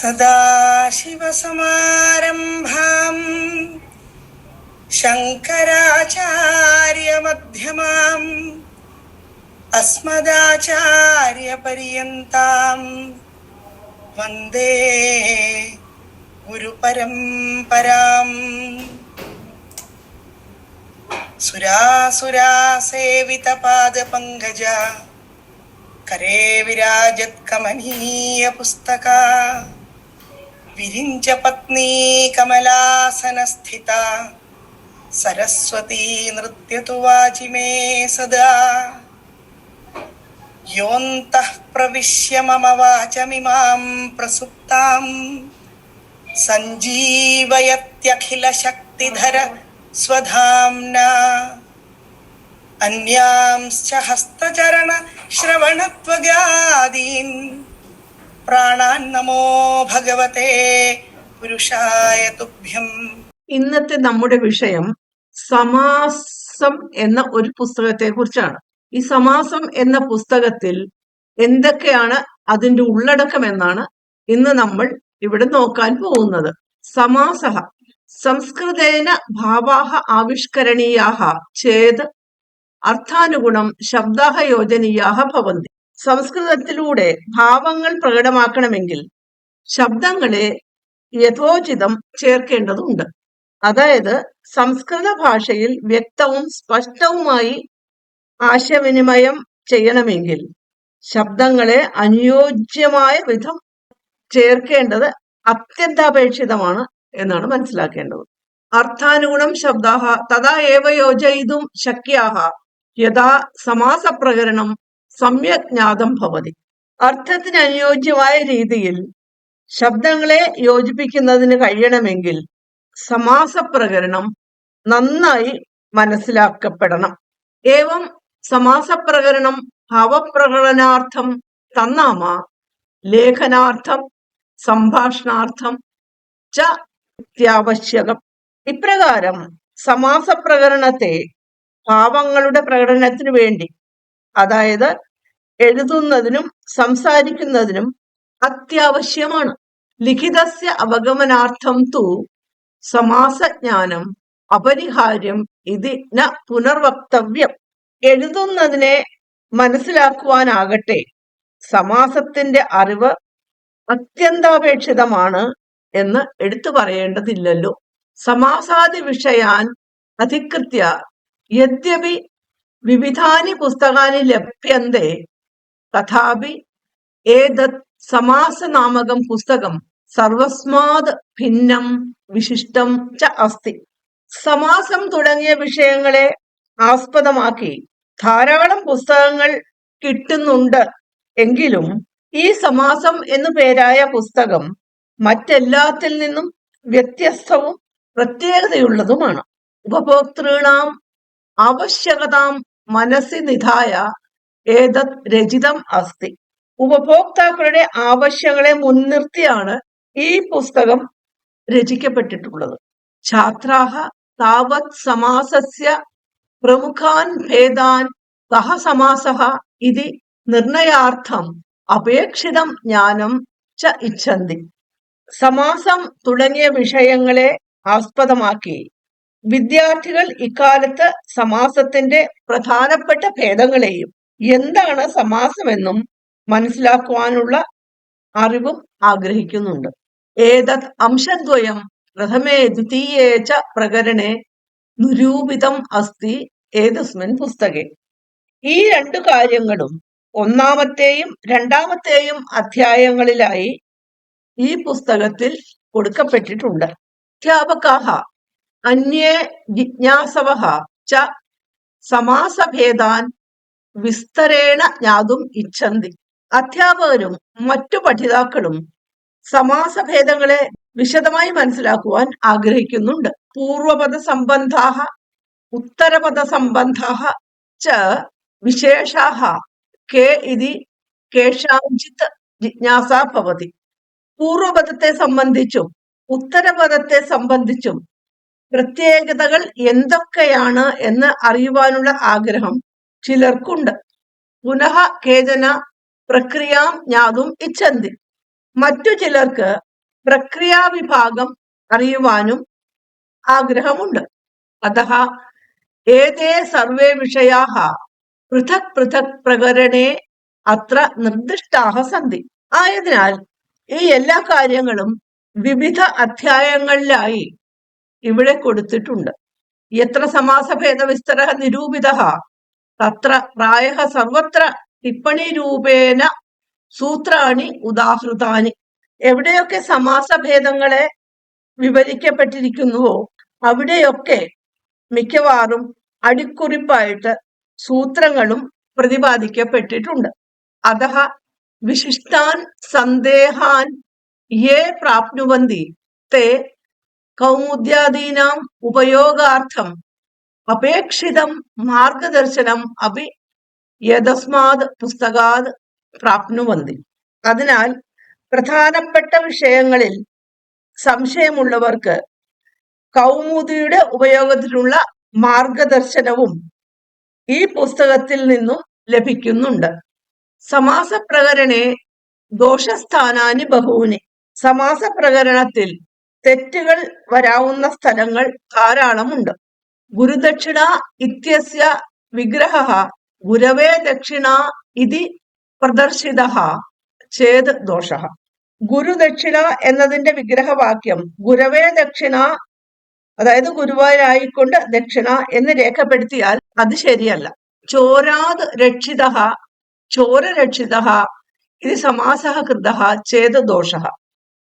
സദാശിവസമാരംഭാം ശങ്കരാചാര്യമധ്യമാം അസ്മദാചാര്യപര്യന്താം വന്ദേ ഗുരുപരംപരാം സുരാസുരാസേവിതപാദപങ്കജ കരേ വിരാജത്കമനീയ പുസ്തക വിരിഞ്ച പത്നീ കമലാസനസ്ഥിത. സരസ്വതീ നൃത്യതു വാചിമേ സദാ. യോന്തഃ പ്രവിശ്യ മമ വാചമിമാം പ്രസുപ്താം. സഞ്ജീവയത്യഖിലശക്തിധര സ്വധാംന. അന്യാംശ്ച ഹസ്തചരണ ശ്രവണത്വഗാദീൻ. പ്രാണാൻ നമോ ഭഗവതേ പുരുഷായ തുഭ്യം. ഇന്നത്തെ നമ്മുടെ വിഷയം സമാസം എന്ന ഒരു പുസ്തകത്തെ കുറിച്ചാണ് ഈ സമാസം എന്ന പുസ്തകത്തിൽ എന്തൊക്കെയാണ് അതിന്റെ ഉള്ളടക്കം എന്നാണ് ഇന്ന് നമ്മൾ ഇവിടെ നോക്കാൻ പോകുന്നത്. സമാസ സംസ്കൃതേന ഭാവാഹ ആവിഷ്കരണീയാഹ ചേത് അർത്ഥാനുഗുണം ശബ്ദാഹ യോജനീയാഹ ഭവന്തി. സംസ്കൃതത്തിലൂടെ ഭാവങ്ങൾ പ്രകടമാക്കണമെങ്കിൽ ശബ്ദങ്ങളെ യഥോചിതം ചേർക്കേണ്ടതുണ്ട്. അതായത് സംസ്കൃത ഭാഷയിൽ വ്യക്തവും സ്പഷ്ടവുമായി ആശയവിനിമയം ചെയ്യണമെങ്കിൽ ശബ്ദങ്ങളെ അനുയോജ്യമായ വിധം ചേർക്കേണ്ടത് അത്യന്താപേക്ഷിതമാണ് എന്നാണ് മനസ്സിലാക്കേണ്ടത്. അർത്ഥാനുഗുണം ശബ്ദാഹ തഥാ ഏവ യോജയിതും ശക്യാഹ യഥാ സമാസപ്രകരണം സമ്യക് ജ്ഞാതം ഭവതി അർത്ഥത്തിന് അനുയോജ്യമായ രീതിയിൽ ശബ്ദങ്ങളെ യോജിപ്പിക്കുന്നതിന് കഴിയണമെങ്കിൽ സമാസപ്രകരണം നന്നായി മനസ്സിലാക്കപ്പെടണം. ഏവം സമാസപ്രകരണം ഭാവപ്രകടനാർത്ഥം തന്നാമ ലേഖനാർത്ഥം സംഭാഷണാർത്ഥം ച അത്യാവശ്യകം ഇപ്രകാരം സമാസപ്രകരണത്തെ ഭാവങ്ങളുടെ പ്രകടനത്തിന് വേണ്ടി അതായത് എഴുതുന്നതിനും സംസാരിക്കുന്നതിനും അത്യാവശ്യമാണ്. ലിഖിതസ്യ അവഗമനാർത്ഥം തു സമാസജ്ഞാനം അപരിഹാര്യം ഇത് ന പുനർവക്തവ്യം. എഴുതുന്നതിനെ മനസ്സിലാക്കുവാനാകട്ടെ. സമാസത്തിന്റെ അറിവ് അത്യന്താപേക്ഷിതമാണ് എന്ന് എടുത്തു പറയേണ്ടതില്ലല്ലോ. സമാസാദി വിഷയാൻ അധികൃത്യ യദ്യപി വിവിധാനി പുസ്തകാനി ലഭ്യന്തെ തഥാപി ഏതത് സമാസനാമകം പുസ്തകം സർവസ്മാത് ഭിന്നം വിശിഷ്ടം ച അസ്തി. സമാസം തുടങ്ങിയ വിഷയങ്ങളെ ആസ്പദമാക്കി ധാരാളം പുസ്തകങ്ങൾ കിട്ടുന്നുണ്ട് എങ്കിലും ഈ സമാസം എന്നു പേരായ പുസ്തകം മറ്റെല്ലാത്തിൽ നിന്നും വ്യത്യസ്തവും പ്രത്യേകതയുള്ളതുമാണ്. ഉപഭോക്തൃണാം ആവശ്യകതാം മനസ്സി നിധായ ഏതത് രചിതം അസ്തി. ഉപഭോക്താക്കളുടെ ആവശ്യങ്ങളെ മുൻനിർത്തിയാണ് ഈ പുസ്തകം രചിക്കപ്പെട്ടിട്ടുള്ളത്. ഛാത്രാഹ താവത് സമാസസ്യ പ്രമുഖാൻ ഭേദാൻ സഹ സമാസഃ ഇതി നിർണയാർത്ഥം അപേക്ഷിതം ജ്ഞാനം ച ഇച്ഛന്തി. സമാസം തുടങ്ങിയ വിഷയങ്ങളെ ആസ്പദമാക്കി. വിദ്യാർത്ഥികൾ ഇക്കാലത്ത് സമാസത്തിന്റെ പ്രധാനപ്പെട്ട ഭേദങ്ങളെയും എന്താണ് സമാസമെന്നും മനസ്സിലാക്കുവാനുള്ള അറിവും ആഗ്രഹിക്കുന്നുണ്ട്. ഏതത് അംശദ്വയം പ്രഥമേ ദ്വിതീയേ ച പ്രകരണേ നിരൂപിതം അസ്തി ഏതസ്മിൻ പുസ്തകെ. ഈ രണ്ടു കാര്യങ്ങളും ഒന്നാമത്തെയും രണ്ടാമത്തെയും അധ്യായങ്ങളിലായി ഈ പുസ്തകത്തിൽ കൊടുക്കപ്പെട്ടിട്ടുണ്ട്. അധ്യാപകാഹ അന്യേ ജിജ്ഞാസവഹ ച സമാസഭേദാൻ വിസ്തരേണ ജ്ഞാതും ഇച്ഛന്തി. അധ്യാപകരും മറ്റു പഠിതാക്കളും സമാസഭേദങ്ങളെ വിശദമായി മനസ്സിലാക്കുവാൻ ആഗ്രഹിക്കുന്നുണ്ട്. പൂർവപദ സംബന്ധാഹ ഉത്തരപദ സംബന്ധാഹ ച വിശേഷാഹ കെ ഇതി കേഷാഞ്ചിത് ജിജ്ഞാസ ഭവതി. പൂർവപദത്തെ സംബന്ധിച്ചും ഉത്തരപദത്തെ സംബന്ധിച്ചും പ്രത്യേകതകൾ എന്തൊക്കെയാണ് എന്ന് അറിയുവാനുള്ള ആഗ്രഹം ചിലർക്കുണ്ട്. പുനഃ കേചന പ്രക്രിയാം ജ്ഞാതും ഇച്ഛന്തി. മറ്റു ചിലർക്ക് പ്രക്രിയാ വിഭാഗം അറിയുവാനും ആഗ്രഹമുണ്ട്. അതഹ ഏതേ സർവേ വിഷയാ പൃഥക് പൃഥക് പ്രകരണേ അത്ര നിർദ്ദിഷ്ടാഹ സന്ധി. ആയതിനാൽ ഈ എല്ലാ കാര്യങ്ങളും വിവിധ അധ്യായങ്ങളിലായി ഇവിടെ കൊടുത്തിട്ടുണ്ട്. എത്ര സമാസഭേദ വിസ്തര നിരൂപിത തത്ര പ്രായ സർവത്ര ടിപ്പണി രൂപേണ സൂത്രാണി ഉദാഹൃതാനി. എവിടെയൊക്കെ സമാസഭേദങ്ങളെ വിവരിക്കപ്പെട്ടിരിക്കുന്നുവോ അവിടെയൊക്കെ മിക്കവാറും അടിക്കുറിപ്പായിട്ട് സൂത്രങ്ങളും പ്രതിപാദിക്കപ്പെട്ടിട്ടുണ്ട്. അത വിശിഷ്ടാൻ സന്ദേഹാൻ യേ പ്രാപ്നുവന്തി. തേ കൗമുദ്യാദീനാം ഉപയോഗാർത്ഥം അപേക്ഷിതം മാർഗദർശനം അപി യഥസ്മാത് പുസ്തകാത് പ്രാപ്നുവന്തി. അതിനാൽ പ്രധാനപ്പെട്ട വിഷയങ്ങളിൽ സംശയമുള്ളവർക്ക് കൗമുദിയുടെ ഉപയോഗത്തിലുള്ള മാർഗദർശനവും ഈ പുസ്തകത്തിൽ നിന്നും ലഭിക്കുന്നുണ്ട്. സമാസ പ്രകരണേ ദോഷസ്ഥാനാനി ബഹൂനി. സമാസ പ്രകരണത്തിൽ തെറ്റുകൾ വരാവുന്ന സ്ഥലങ്ങൾ ധാരാളമുണ്ട്. ഗുരുദക്ഷിണ ഇത്യസ്യ വിഗ്രഹ ഗുരവേ ദക്ഷിണ ഇതി പ്രദർശിത ചേത് ദോഷ. ഗുരുദക്ഷിണ എന്നതിന്റെ വിഗ്രഹവാക്യം ഗുരവേ ദക്ഷിണ അതായത് ഗുരുവായൂരായിക്കൊണ്ട് ദക്ഷിണ എന്ന് രേഖപ്പെടുത്തിയാൽ അത് ശരിയല്ല. ചോരാത് രക്ഷിത ചോര രക്ഷിത ഇത് സമാസ കൃത ചേത് ദോഷ.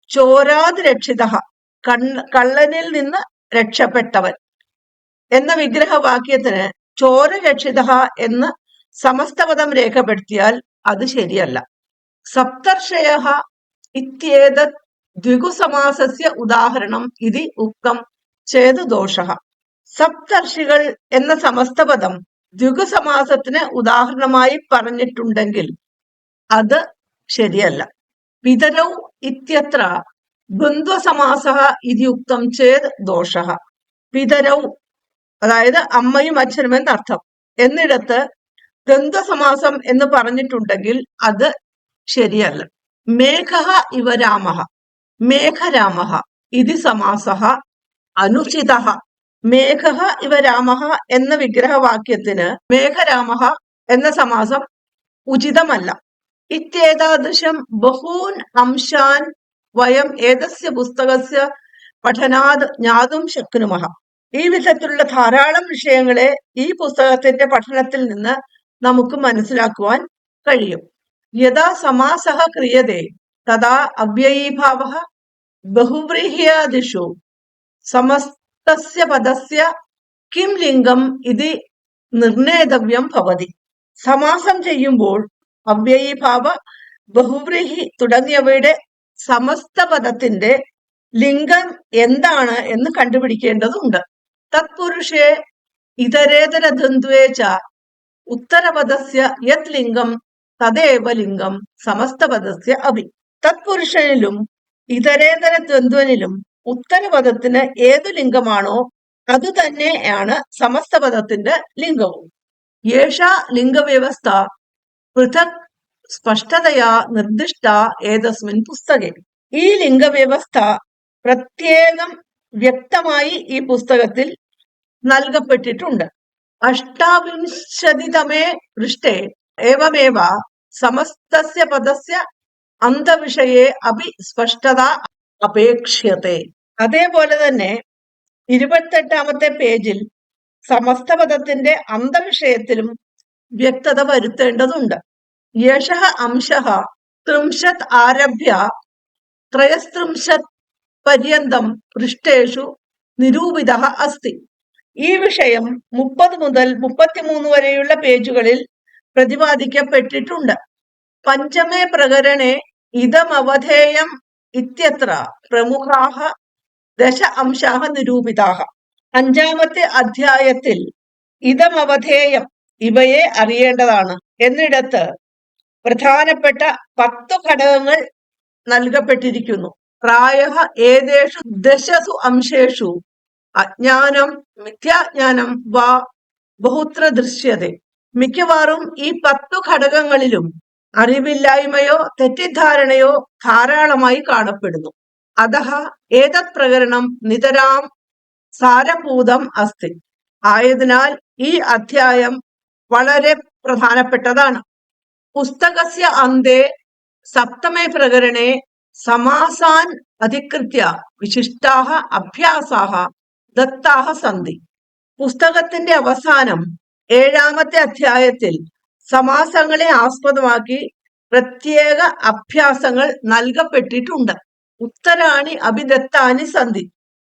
ചോരാത് രക്ഷിത കണ്ണ് കള്ളനിൽ നിന്ന് രക്ഷപ്പെട്ടവൻ. എന്ന വിഗ്രഹവാക്യത്തിന് ചോരരക്ഷിത എന്ന് സമസ്തപദം രേഖപ്പെടുത്തിയാൽ അത് ശരിയല്ല. സപ്തർഷയ ഇത്യേതത് ദ്വിഗുസമാസസ്യ ഉദാഹരണം ഇതി ഉക്തം ചേതു ദോഷ സപ്തർഷികൾ എന്ന സമസ്തപദം ദ്വിഗുസമാസത്തിന് ഉദാഹരണമായി പറഞ്ഞിട്ടുണ്ടെങ്കിൽ അത് ശരിയല്ല. പിതരൗ ഇത്യത്ര ദ്വന്ദ്വസമാസ ഇതിയുക്തം ചേത് ദോഷ പിതരൗ അതായത് അമ്മയും അച്ഛനും എന്നർത്ഥം എന്നിടത്ത് ദന്തസമാസം എന്ന് പറഞ്ഞിട്ടുണ്ടെങ്കിൽ അത് ശരിയല്ല. മേഘ ഇവ രാമ. മേഘരാമ ഇതി സമാസ അനുചിത. മേഘ ഇവ രാമ എന്ന വിഗ്രഹവാക്യത്തിന് മേഘരാമ എന്ന സമാസം ഉചിതമല്ല. ഇത്യേതാദൃശം ബഹൂൻ അംശാൻ വയം ഏതസ്യ പുസ്തകസ്യ പഠനാത് ജ്ഞാതും ശക്നുമഹ. ഈ വിധത്തിലുള്ള ധാരാളം വിഷയങ്ങളെ ഈ പുസ്തകത്തിന്റെ പഠനത്തിൽ നിന്ന് നമുക്ക് മനസ്സിലാക്കുവാൻ കഴിയും. യഥാ സമാസഃ ക്രിയതേ തഥാ അവ്യയീഭാവ ബഹുവ്രീഹ്യാദിഷു സമസ്തസ്യ പദസ്യ കിം ലിംഗം ഇത് നിർണേതവ്യം ഭവതി. സമാസം ചെയ്യുമ്പോൾ അവ്യയീഭാവ ബഹുവ്രീഹി തുടങ്ങിയവയുടെ സമസ്ത പദത്തിന്റെ ലിംഗം എന്താണ് എന്ന് കണ്ടുപിടിക്കേണ്ടതുണ്ട്. തത്പുരുഷേ ഇതരേതര ദ്വന്ദ്വേച്ച ഉത്തരപദസ്യ യത് ലിംഗം തദേവ ലിംഗം സമസ്തപദസ്യ അഭി. തത്പുരുഷനിലും ഇതരേതര ദ്വന്ദ്വനിലും ഉത്തരപദത്തിന് ഏതു ലിംഗമാണോ അത് തന്നെയാണ് സമസ്തപദത്തിന്റെ ലിംഗവും. യേഷ ലിംഗവ്യവസ്ഥ പൃഥക് സ്പഷ്ടതയാ നിർദ്ദിഷ്ട ഏതസ്മിൻ പുസ്തകെ. ഈ ലിംഗവ്യവസ്ഥ പ്രത്യേകം വ്യക്തമായി ഈ പുസ്തകത്തിൽ നൽകപ്പെട്ടിട്ടുണ്ട്. അഷ്ടാവിംശതിതമേ പൃഷ്ഠേ. ഏവമേവ സമസ്തസ്യ പദസ്യ അന്തവിഷയെ അഭി സ്പഷ്ടത അപേക്ഷ്യത്തെ. അതേപോലെ തന്നെ ഇരുപത്തെട്ടാമത്തെ പേജിൽ സമസ്ത പദത്തിന്റെ അന്തവിഷയത്തിലും വ്യക്തത വരുത്തേണ്ടതുണ്ട്. യശ അംശ ത്രിംശത് ആരഭ്യ ത്രയസ്ത്രിംശത് പര്യന്തം പൃഷ്ഠേഷു നിരൂപിത അസ്തി. ഈ വിഷയം മുപ്പത് മുതൽ മുപ്പത്തിമൂന്ന് വരെയുള്ള പേജുകളിൽ പ്രതിപാദിക്കപ്പെട്ടിട്ടുണ്ട്. പഞ്ചമേ പ്രകരണേ ഇതമവധേയം ഇത്യത്ര പ്രമുഖാഹ ദശ അംശാഹ നിരൂപിതാഹ. അഞ്ചാമത്തെ അധ്യായത്തിൽ ഇതമവധേയം ഇവയെ അറിയേണ്ടതാണ്. എന്നിടത്ത് പ്രധാനപ്പെട്ട പത്തു ഘടകങ്ങൾ നൽകപ്പെട്ടിരിക്കുന്നു. പ്രായ ഏതേഷു ദശസു അംശേഷു അജ്ഞാനം മിഥ്യാജ്ഞാനം വാ ബഹുത്ര ദൃശ്യത മിക്കവാറും ഈ പത്തു ഘടകങ്ങളിലും അറിവില്ലായ്മയോ തെറ്റിദ്ധാരണയോ ധാരാളമായി കാണപ്പെടുന്നു. അതഹ ഏതത് പ്രകരണം നിതരാം സാരഭൂതം അസ്തി. ആയതിനാൽ ഈ അധ്യായം വളരെ പ്രധാനപ്പെട്ടതാണ്. പുസ്തകസ്യ അന്തേ സപ്തമേ പ്രകരണേ സമാസാൻ അധികൃത്യ വിശിഷ്ടാഹ അഭ്യാസാഹ ദത്താഹ സന്ധി. പുസ്തകത്തിന്റെ അവസാനം ഏഴാമത്തെ അധ്യായത്തിൽ സമാസങ്ങളെ ആസ്പദമാക്കി പ്രത്യേക അഭ്യാസങ്ങൾ നൽകപ്പെട്ടിട്ടുണ്ട്. ഉത്തരാണി അഭിദത്താനി സന്ധി.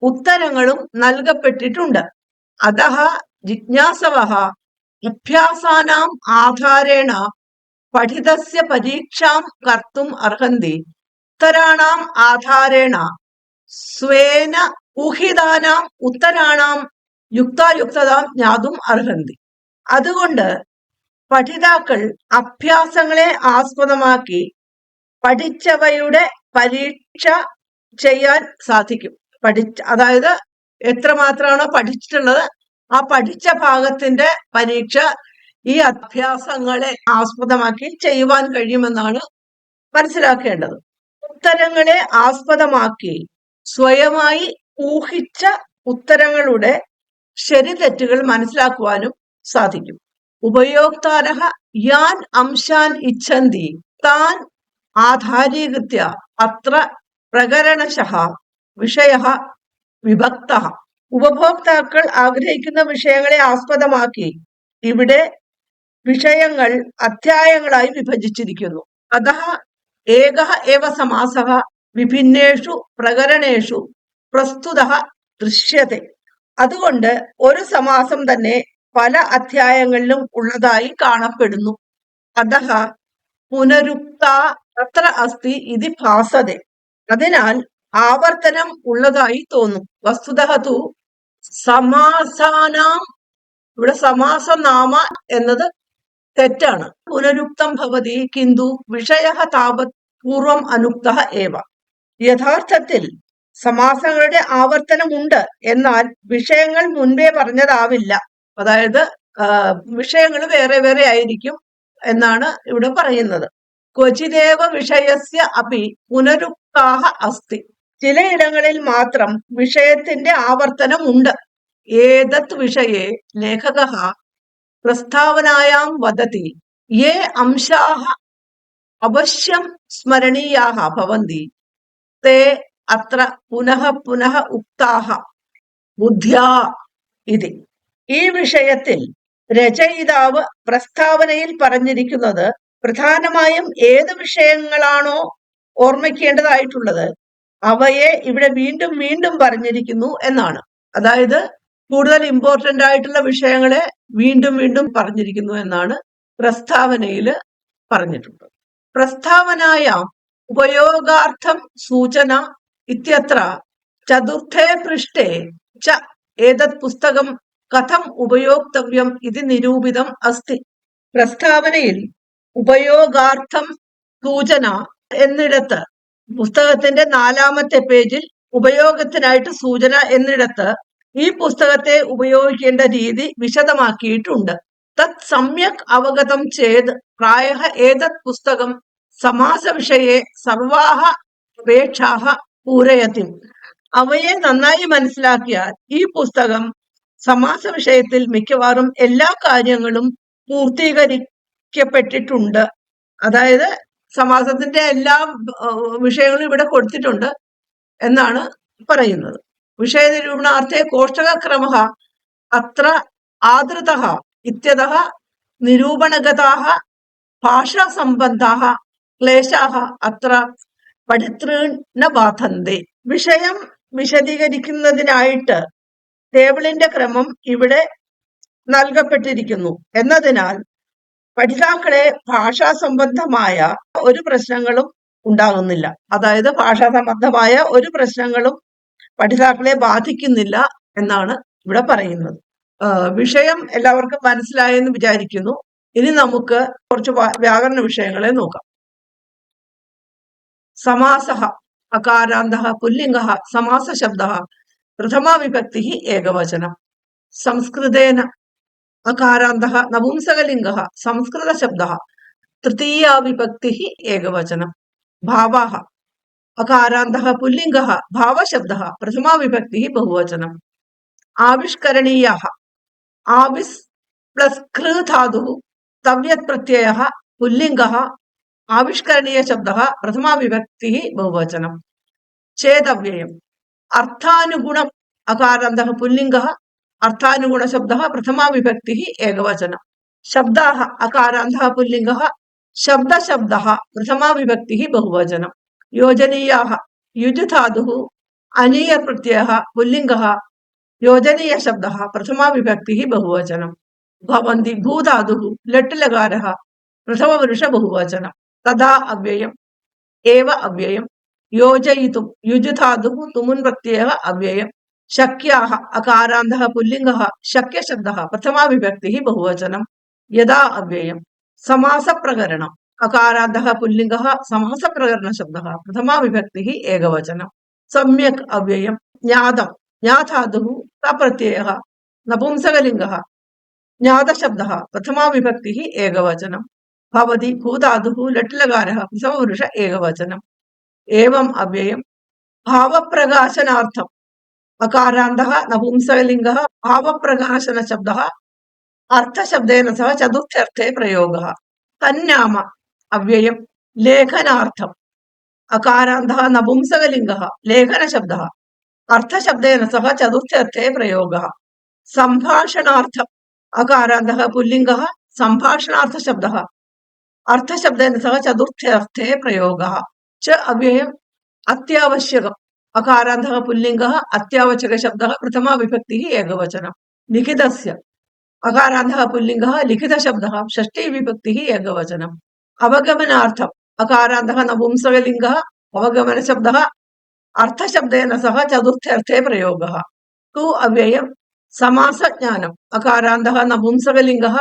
ഉത്തരങ്ങളും നൽകപ്പെട്ടിട്ടുണ്ട്. അതഹ ജിജ്ഞാസവ അഭ്യാസാനാം ആധാരേണ പഠിതസ്യ പരീക്ഷാം കർത്തും അർഹന്തി. ഉത്തരാണാം ആധാരേണ സ്വേന ഊഹിതാനാം ഉത്തരാണാം യുക്തായുക്തതാം ജ്ഞാതും അർഹന്തി. അതുകൊണ്ട് പഠിതാക്കൾ അഭ്യാസങ്ങളെ ആസ്പദമാക്കി പഠിച്ചവയുടെ പരീക്ഷ ചെയ്യാൻ സാധിക്കും. പഠിച്ച അതായത് എത്രമാത്രമാണോ പഠിച്ചിട്ടുള്ളത് ആ പഠിച്ച ഭാഗത്തിന്റെ പരീക്ഷ ഈ അഭ്യാസങ്ങളെ ആസ്പദമാക്കി ചെയ്യുവാൻ കഴിയുമെന്നാണ് മനസ്സിലാക്കേണ്ടത്. ഉത്തരങ്ങളെ ആസ്പദമാക്കി സ്വയമായി ഊഹിച്ച ഉത്തരങ്ങളുടെ ശരി തെറ്റുകൾ മനസ്സിലാക്കുവാനും സാധിക്കും. ഉപയോക്താരഹ യാൻ അംശാൻ ഇച്ഛന്തി താൻ ആധാരീകൃത്യ അത്ര പ്രകരണശ വിഷയ വിഭക്ത ഉപഭോക്താക്കൾ ആഗ്രഹിക്കുന്ന വിഷയങ്ങളെ ആസ്പദമാക്കി ഇവിടെ വിഷയങ്ങൾ അധ്യായങ്ങളായി വിഭജിച്ചിരിക്കുന്നു. അതഹ ഏക ഏവ സമാസः വിഭിന്നേഷു പ്രകരണേഷു പ്രസ്തുതः ദൃശ്യത്തെ. അതുകൊണ്ട് ഒരു സമാസം തന്നെ പല അധ്യായങ്ങളിലും ഉള്ളതായി കാണപ്പെടുന്നു. അതഹ പുനരുക്ത അത്ര അസ്ഥി ഇതി ഭാസതെ. അതിനാൽ ആവർത്തനം ഉള്ളതായി തോന്നും. വസ്തുത സമാസാനാം ഇവിടെ സമാസനാമ എന്നത് തെറ്റാണ്. പുനരുക്തം ഭവതി കിന്തു വിഷയ താപ പൂർവം അനുക്ത ഏവ. യഥാർത്ഥത്തിൽ സമാസങ്ങളുടെ ആവർത്തനമുണ്ട് എന്നാൽ വിഷയങ്ങൾ മുൻപേ പറഞ്ഞതാവില്ല. അതായത് വിഷയങ്ങൾ വേറെ വേറെ ആയിരിക്കും എന്നാണ് ഇവിടെ പറയുന്നത്. ക്വചിദേവ വിഷയസ്യ അപി പുനരുക്താഹ അസ്തി. ചിലയിടങ്ങളിൽ മാത്രം വിഷയത്തിന്റെ ആവർത്തനം ഉണ്ട് ഏതത് വിഷയെ ലേഖക പ്രസ്താവനായാം വദതി. യേ അംശാഹ അവശ്യം സ്മരണീയാഹ ഭവന്തി. തേ അത്ര പുനഃ പുനഃ ഉക്താഹ ബുദ്ധ്യാ ഇതി. ഈ വിഷയത്തിൽ രചയിതാവ് പ്രസ്താവനയിൽ പറഞ്ഞിരിക്കുന്നത് പ്രധാനമായും ഏത് വിഷയങ്ങളാണോ ഓർമ്മിക്കേണ്ടതായിട്ടുള്ളത് അവയെ ഇവിടെ വീണ്ടും വീണ്ടും പറഞ്ഞിരിക്കുന്നു എന്നാണ്. അതായത് കൂടുതൽ ഇമ്പോർട്ടന്റ് ആയിട്ടുള്ള വിഷയങ്ങളെ വീണ്ടും വീണ്ടും പറഞ്ഞിരിക്കുന്നു എന്നാണ് പ്രസ്താവനയിൽ പറഞ്ഞിട്ടുള്ളത്. പ്രസ്താവനായ ഉപയോഗാർത്ഥം സൂചന ഇത്യത്ര ചതുർത്ഥേ പൃഷ്ഠേ ച ഏതത് പുസ്തകം കഥം ഉപയോക്തവ്യം ഇത് നിരൂപിതം അസ്തി പ്രസ്താവനയിൽ ഉപയോഗാർത്ഥം സൂചന എന്നിടത്ത് പുസ്തകത്തിന്റെ നാലാമത്തെ പേജിൽ ഉപയോഗത്തിനായിട്ട് സൂചന എന്നിടത്ത് ഈ പുസ്തകത്തെ ഉപയോഗിക്കേണ്ട രീതി വിശദമാക്കിയിട്ടുണ്ട്। തത് സമ്യക് അവഗതം ചേത് പ്രായ ഏതത് പുസ്തകം സമാസ വിഷയെ സർവാഹ അപേക്ഷാഹ പൂരയത്തി അവയെ നന്നായി മനസ്സിലാക്കിയാൽ ഈ പുസ്തകം സമാസ വിഷയത്തിൽ മിക്കവാറും എല്ലാ കാര്യങ്ങളും പൂർത്തീകരിക്കപ്പെട്ടിട്ടുണ്ട്. അതായത് സമാസത്തിന്റെ എല്ലാ വിഷയങ്ങളും ഇവിടെ കൊടുത്തിട്ടുണ്ട് എന്നാണ് പറയുന്നത്. വിഷയ നിരൂപണാർത്ഥേ കോഷ്ടകക്രമ അത്ര ആദൃത ഇത്യത നിരൂപണഗതാഹ ഭാഷാസംബന്ധാഹ ക്ലേശാഹ അത്ര പഠിതൃണ വിഷയം വിശദീകരിക്കുന്നതിനായിട്ട് ടേബിളിന്റെ ക്രമം ഇവിടെ നൽകപ്പെട്ടിരിക്കുന്നു. എന്നതിനാൽ പഠിതാക്കളെ ഭാഷാ സംബന്ധമായ ഒരു പ്രശ്നങ്ങളും ഉണ്ടാകുന്നില്ല. അതായത് ഭാഷാ സംബന്ധമായ ഒരു പ്രശ്നങ്ങളും പഠിതാക്കളെ ബാധിക്കുന്നില്ല എന്നാണ് ഇവിടെ പറയുന്നത്. വിഷയം എല്ലാവർക്കും മനസ്സിലായെന്ന് വിചാരിക്കുന്നു. ഇനി നമുക്ക് കുറച്ച് വ്യാകരണ വിഷയങ്ങളെ നോക്കാം. സമാസ അകാരാന്ത പുല്ലിംഗ സമാസ ശബ്ദ പ്രഥമാ വിഭക്തി ഏകവചനം സംസ്കൃതേന അകാരാന്ത നപുംസകലിംഗ സംസ്കൃത ശബ്ദ തൃതീയ വിഭക്തി ഏകവചനം ഭാവാ अकारान्तः पुल्लिङ्गः भावशब्दः प्रथमा विभक्तिः बहुवचनम् आविष्करणीयाः आविस् प्लस् कृ धातुः तव्यत् प्रत्ययः पुल्लिङ्गः आविष्करणीयशब्दः प्रथमाविभक्तिः बहुवचनं चेदव्ययम् अर्थानुगुणम् अकारान्तः पुल्लिङ्गः शब्द शब्द एकवचनं शब्दाः अकारान्तः पुल्लिङ्गः शब्दशब्दः अनीय प्रत्यय योजनीयाः योजनीय शब्द प्रथमा विभक्ति प्रथमाविभक्तिः बहुवचनं भवन्ति भूधातुः प्रथम पुरुष बहुवचन തഥാ അവ്യയം. ഏവ അവ്യയം. യോജയിതും യുജുധാതു തുമുൻ പ്രത്യയവ അവ്യയം. ശക്യാഹ അകാരാന്തഃ പുല്ലിംഗഃ ശക്യശബ്ദഃ പ്രഥമാ വിഭക്തി ബഹുവചനം. യഥാ അവ്യയം. സമാസപ്രകരണം. അകാരാന്തഃ പുല്ലിംഗഃ സമാസപ്രകരണ ശബ്ദഃ പ്രഥമാ വിഭക്തി ഏകവചനം. സമ്യക് അവ്യയം. ജ്ഞാതം. ജ്ഞാധാതു തപ്രത്യയഃ നപുംസകലിംഗഃ ജ്ഞാതശബ്ദഃ പ്രഥമാ വിഭക്തി ഏകവചനം. ഭവതി ഭൂധാതുഹു ലട്ടിലകാരः സമപുരുഷ ഏകവചനം ഏവം അവ്യയം ഭാവപ്രകാശനാർത്ഥം അകാരാന്ത നപുംസകലിംഗ ഭാവപ്രകാശന ശബ്ദ അർത്ഥശബ്ദേന സഹ ചതുർത്ഥ്യർത്ഥേ പ്രയോഗ തന്നാമ അവ്യയം ലേഖനാർത്ഥം അകാരാന്ത നപുംസകലിംഗ ലേഖനശബ്ദ അർത്ഥശബ്ദേന സഹ ചതുർത്ഥ്യർത്ഥേ പ്രയോഗ സംഭാഷണാർത്ഥം അകാരാന്ത പുല്ലിംഗ സംഭാഷണാർത്ഥ ശബ്ദ अर्थशब्देन सह चतुर्थ्यर्थे प्रयोगः च अव्ययम् अत्यावश्यकम् अकारान्तः पुल्लिङ्गः अत्यावश्यकशब्दः प्रथमा विभक्तिः एकवचनं। लिखितस्य अकारान्तः पुल्लिङ्गः लिखितशब्दः षष्ठी विभक्तिः एकवचनम् अवगमनार्थम् अकारान्तः नपुंसकलिङ्गः अवगमनशब्दः अर्थशब्देन सह चतुर्थ्यर्थे प्रयोगः। तु अव्ययम् समासज्ञानम् अकारान्तः नपुंसकलिङ्गः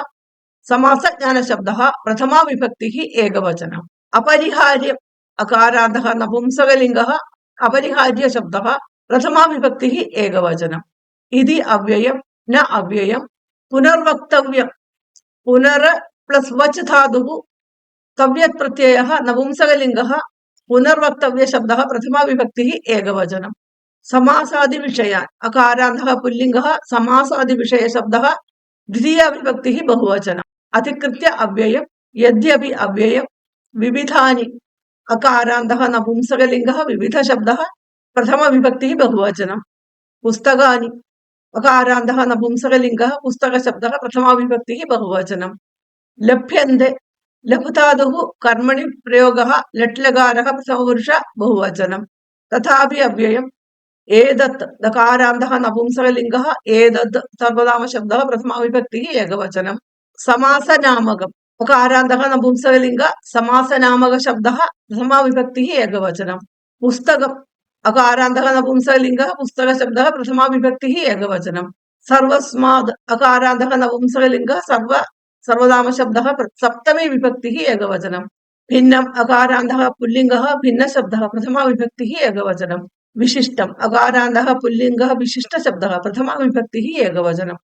സമാസജ്ഞാനശബ്ദ പ്രഥമാ വിഭക്തി ഏകവചനം. അപരിഹാര്യം അകാരാന്ത നപുംസകലിംഗ അപരിഹാര്യ ശബ്ദ പ്രഥമാ വിഭക്തി ഏകവചനം. ഇതി അവ്യയം ന അവ്യയം പുനർവക്തവ്യം പുനർ പ്ലസ് വച്ച് ധാതു തവ്യത് പ്രത്യയ നപുംസകലിംഗ പുനർവക്തവ്യ ശബ്ദ പ്രഥമാ വിഭക്തി ഏകവചനം. സമാസാദി വിഷയാൻ അകാരാന്ത പുല്ലിംഗ സമാസാദി വിഷയ ശബ്ദ ദ്വിതീയ വിഭക്തി ബഹുവചനം. അധികൃത്യ അവ്യയം യദ്യപി അവ്യയം വിവിധാനി അകാരാന്ത നപുംസകലിംഗ വിവിധ ശബ്ദ പ്രഥമ വിഭക്തി ബഹുവചനം. പുസ്തകാനി അകാരാന്ത നപുംസകലിംഗ പുസ്തക ശബ്ദ പ്രഥമ വിഭക്തി ബഹുവചനം. ലഭ്യന്തെ ലഘുധാതു കർമ്മണി പ്രയോഗ ലട്ലകാര പ്രഥമപുരുഷ ബഹുവചനം. തഥാപി അവ്യയം ഏതത് ദകാരാന്ത നപുംസകലിംഗ ഏതത് സർവനാമശബ്ദ പ്രഥമ വിഭക്തി ഏകവചനം. समासनामकम्। अकारान्तः नपुंसकलिङ्ग समासनामकशब्दः प्रथमाविभक्तिः एकवचनम् पुस्तकम् अकारान्तः नपुंसकलिङ्गः पुस्तकशब्दः प्रथमाविभक्तिः एकवचनम् सर्वस्माद् अकारान्तः नपुंसकलिङ्गः सर्व सर्वनामशब्दः सप्तमी विभक्तिः एकवचनम् भिन्नम् अकारान्तः पुल्लिङ्गः भिन्नशब्दः प्रथमाविभक्तिः एकवचनम् विशिष्टम् अकारान्तः पुल्लिङ्गः विशिष्टशब्दः प्रथमाविभक्तिः एकवचनम्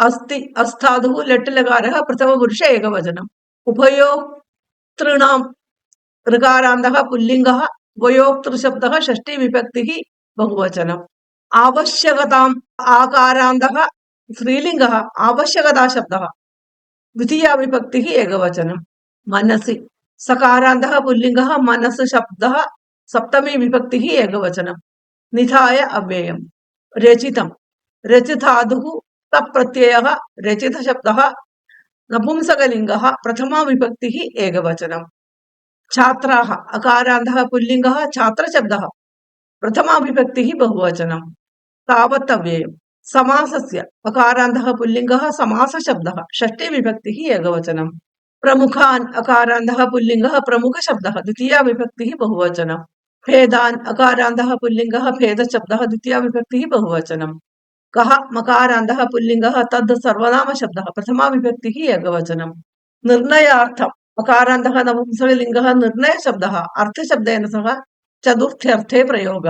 അസ്ഥി അസ്ഥാതു ലട്ടിലകാര പ്രഥമപുരുഷ ഏകവചനം. ഉഭയോക്തൃണാം ഋകാരാന്ത പുല്ലിംഗ ഉഭയോക്തൃശബ്ദ ഷഷ്ടി വിഭക്തി ബഹുവചനം. ആവശ്യകതാം ആകാരാന്ത സ്ത്രീലിംഗ ആവശ്യകതാ ശബ്ദ ദ്വിതീയ വിഭക്തി ഏകവചനം. മനസി സകാരാന്ത പുല്ലിംഗ മനസ് ശബ്ദ സപ്തമി വിഭക്തി ഏകവചനം. നിധായ അവ്യയം. രചിതം. രചിധാതു तप्रत्ययः, रचितशब्दः, नपुंसकलिङ्गः, प्रथमा विभक्तिः एकवचनम् छात्राः अकारान्तः पुल्लिङ्गः, छात्रशब्दः, प्रथमा विभक्तिः बहुवचनम् तावत् अव्ययम् समासस्य अकारान्तः पुल्लिङ्गः, समासशब्दः, षष्ठी विभक्तिः एकवचनम् प्रमुखान् अकारान्तः पुल्लिङ्गः, प्रमुखशब्दः, द्वितीया विभक्तिः बहुवचनम् भेदान् अकारान्तः पुल्लिङ्गः, भेदशब्दः, द्वितीया विभक्तिः കഹ മകാരാന്ത പുല്ലിംഗ തദ് സർവനാമ ശബ്ദ പ്രഥമാ വിഭക്തി ഏകവചനം. നിർണയാർത്ഥം. മകാരാന്ത നപുംസകലിംഗ നിർണയ ശബ്ദ അർത്ഥശബ്ദേന സഹ ചതുർത്ഥ്യർത്ഥേ പ്രയോഗ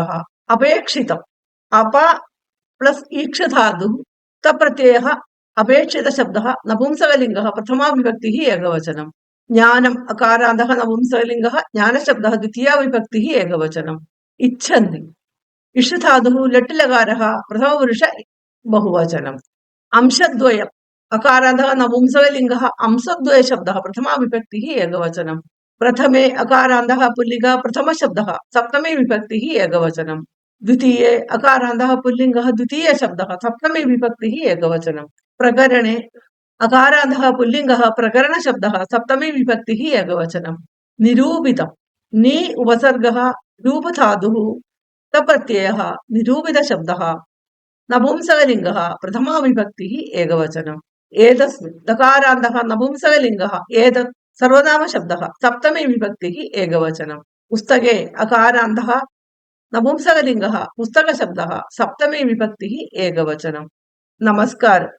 അപേക്ഷിതം. അപ പ്ലസ് ഈക്ഷധാതു തപ്രത്യയ അപേക്ഷിത ശബ്ദ നപുംസകലിംഗ പ്രഥമാ വിഭക്തി ഏകവചനം. ജ്ഞാനം. അകാരാന്ത നപുംസകലിംഗ ജ്ഞാനശബ്ദ ദ്വിതീയ വിഭക്തി ഏകവചനം. ഇച്ഛന്തി. ഇഷധാതു ലട്ടിലകാര പ്രഥമപുരുഷ बहुवचनम् अंशद्वयम्। अकारान्तः नपुंसकलिङ्गः अंशद्वयशब्दः प्रथमा विभक्तिः एकवचनम् प्रथमे अकारान्तः पुल्लिङ्गः, प्रथमशब्दः सप्तमी विभक्तिः एकवचनम् द्वितीये अकारान्तः पुल्लिङ्गः, द्वितीयशब्दः सप्तमी विभक्तिः एकवचनम् प्रकरणे अकारान्तः पुल्लिङ्गः, प्रकरणशब्दः सप्तमी विभक्तिः एकवचनम् निरूपितम्। नि उपसर्गः, रूपधातुः तप्रत्ययः निरूपितशब्दः നപുംസകലിംഗ പ്രഥമാ വിഭക്തി ഏകവചനം. ഏതസ്മിൻ ദകാരാന്ത നപുംസകലിംഗ ഏതത് സർവനാമ ശബ്ദ സപ്തമി വിഭക്തി ഏകവചനം. പുസ്തകേ അകാരാന്ത നപുംസകലിംഗ പുസ്തക ശബ്ദ സപ്തമി വിഭക്തി ഏകവചനം. നമസ്കാരം.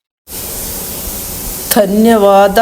ധന്യവാദ.